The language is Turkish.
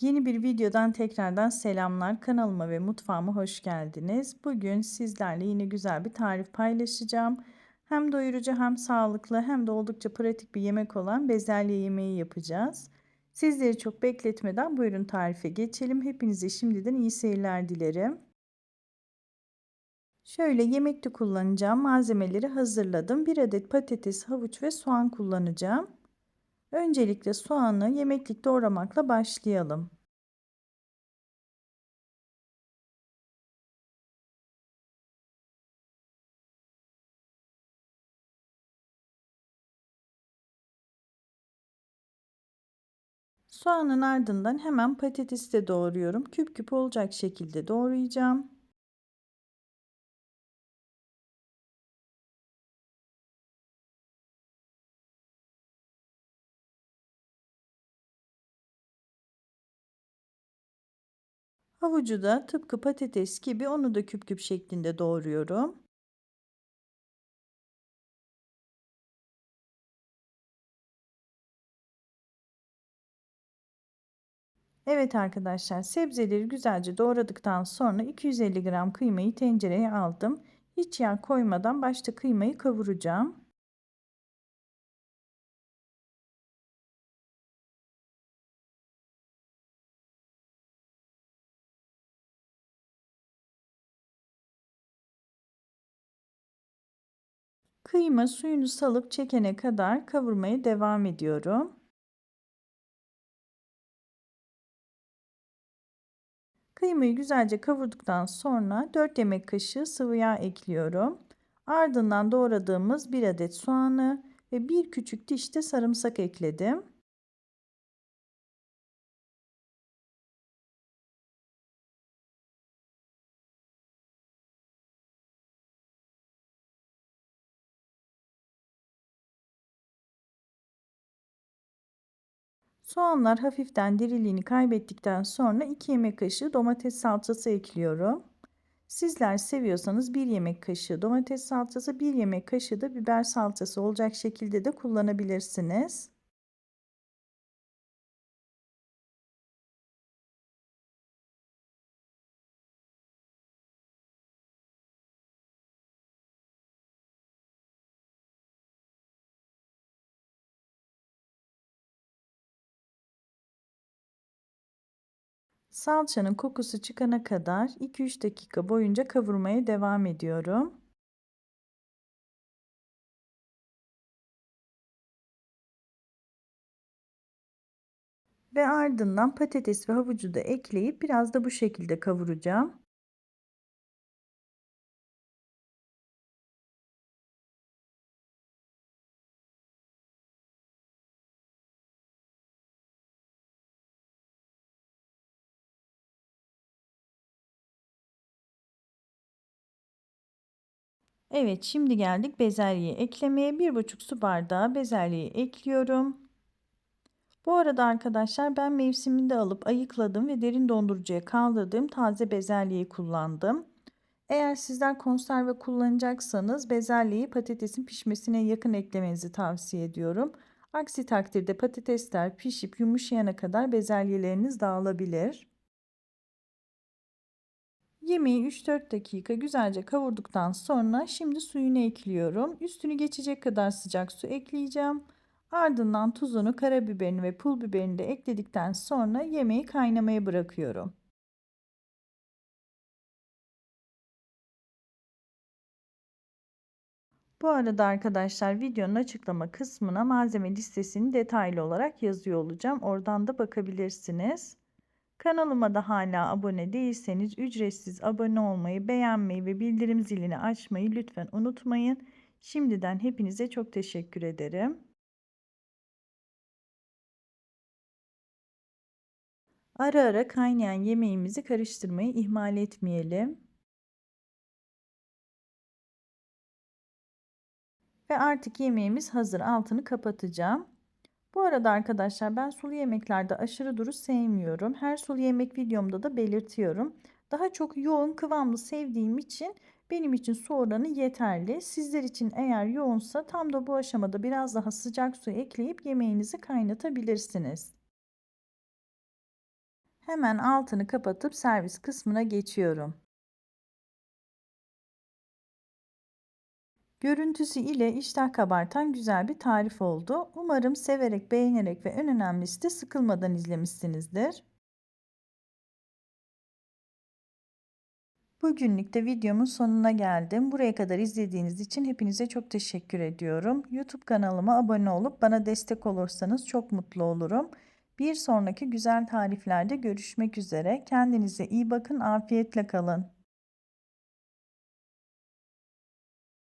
Yeni bir videodan tekrardan selamlar. Kanalıma ve mutfağıma hoş geldiniz. Bugün sizlerle yine güzel bir tarif paylaşacağım. Hem doyurucu hem sağlıklı hem de oldukça pratik bir yemek olan bezelye yemeği yapacağız. Sizleri çok bekletmeden buyurun tarife geçelim. Hepinize şimdiden iyi seyirler dilerim. Şöyle yemekte kullanacağım malzemeleri hazırladım. 1 adet patates, havuç ve soğan kullanacağım. Öncelikle soğanı yemeklik doğramakla başlayalım. Soğanın ardından hemen patatesi de doğruyorum. Küp küp olacak şekilde doğrayacağım. Havucu da tıpkı patates gibi onu da küp küp şeklinde doğruyorum. Evet arkadaşlar sebzeleri güzelce doğradıktan sonra 250 gram kıymayı tencereye aldım. Hiç yağ koymadan başta kıymayı kavuracağım. Kıyma suyunu salıp çekene kadar kavurmaya devam ediyorum. Kıymayı güzelce kavurduktan sonra 4 yemek kaşığı sıvı yağ ekliyorum. Ardından doğradığımız 1 adet soğanı ve 1 küçük diş de sarımsak ekledim. Soğanlar hafiften diriliğini kaybettikten sonra 2 yemek kaşığı domates salçası ekliyorum. Sizler seviyorsanız 1 yemek kaşığı domates salçası, 1 yemek kaşığı da biber salçası olacak şekilde de kullanabilirsiniz. Salçanın kokusu çıkana kadar 2-3 dakika boyunca kavurmaya devam ediyorum. Ve ardından patates ve havucu da ekleyip biraz da bu şekilde kavuracağım. Evet şimdi geldik bezelyeyi eklemeye. 1,5 su bardağı bezelyeyi ekliyorum. Bu arada arkadaşlar ben mevsiminde alıp ayıkladım ve derin dondurucuya kaldırdığım taze bezelyeyi kullandım. Eğer sizler konserve kullanacaksanız bezelyeyi patatesin pişmesine yakın eklemenizi tavsiye ediyorum. Aksi takdirde patatesler pişip yumuşayana kadar bezelyeleriniz dağılabilir. Yemeği 3-4 dakika güzelce kavurduktan sonra şimdi suyunu ekliyorum. Üstünü geçecek kadar sıcak su ekleyeceğim. Ardından tuzunu, karabiberini ve pul biberini de ekledikten sonra yemeği kaynamaya bırakıyorum. Bu arada arkadaşlar videonun açıklama kısmına malzeme listesini detaylı olarak yazıyor olacağım. Oradan da bakabilirsiniz. Kanalıma da hala abone değilseniz ücretsiz abone olmayı, beğenmeyi ve bildirim zilini açmayı lütfen unutmayın. Şimdiden hepinize çok teşekkür ederim. Ara ara kaynayan yemeğimizi karıştırmayı ihmal etmeyelim. Ve artık yemeğimiz hazır. Altını kapatacağım. Bu arada arkadaşlar ben sulu yemeklerde aşırı duru sevmiyorum. Her sulu yemek videomda da belirtiyorum. Daha çok yoğun kıvamlı sevdiğim için benim için su oranı yeterli. Sizler için eğer yoğunsa tam da bu aşamada biraz daha sıcak su ekleyip yemeğinizi kaynatabilirsiniz. Hemen altını kapatıp servis kısmına geçiyorum. Görüntüsü ile iştah kabartan güzel bir tarif oldu. Umarım severek, beğenerek ve en önemlisi de sıkılmadan izlemişsinizdir. Bugünlük de videomun sonuna geldim. Buraya kadar izlediğiniz için hepinize çok teşekkür ediyorum. YouTube kanalıma abone olup bana destek olursanız çok mutlu olurum. Bir sonraki güzel tariflerde görüşmek üzere. Kendinize iyi bakın, afiyetle kalın.